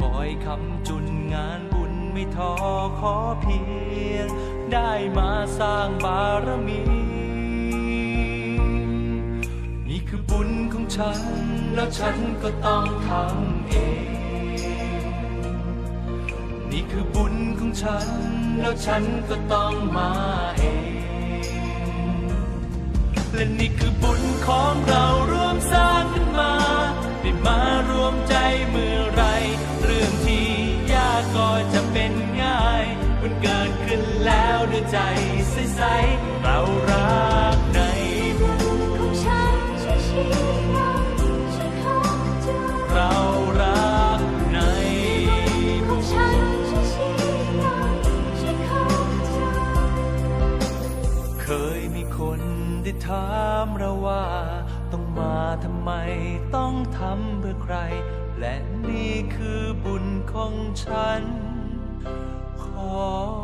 คอยคำจุนงานบุญไม่ท้อขอเพียง ได้มาสร้างบารมี นี่คือบุญของฉัน แล้วฉันก็ต้องทำเอง นี่คือบุญของฉัน แล้วฉันก็ต้องมาเอง และนี่คือบุญของเรา ใสเรารักในบุญของฉันช่เข้าใจเรารักในบุองญฉันช่วยชี้นำฉันเข้าใจเคยมีคนได้ถามเราว่า ต้องมาทำไมต้องทำเพื่อใคร และนี่คือบุญของฉัน ขอ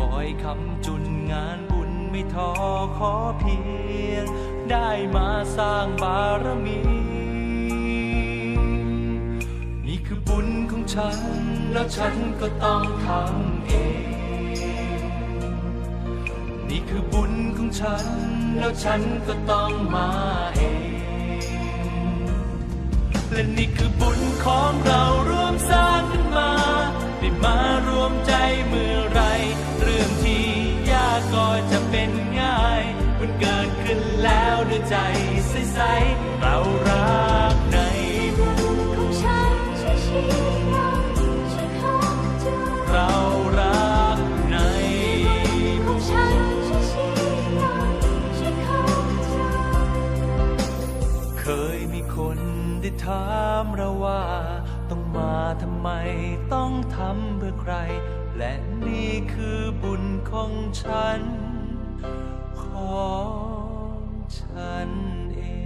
คอยคำจุนงานบุญไม่ท้อขอเพียง ได้มาสร้างบารมี นี่คือบุญของฉัน แล้วฉันก็ต้องทำเอง นี่คือบุญของฉัน แล้วฉันก็ต้องมาเอง และนี่คือบุญของเรา ด้วยใจใสๆเรารักในบุญของฉันช่วยชี้นำฉันเข้าใจเรารักในบุองฉันช่วยชี้นำฉันเข้าใจเคยมีคนได้ถามเราว่า ต้องมาทำไมต้องทำเพื่อใคร และนี่คือบุญของฉัน ขอ ฉันเอง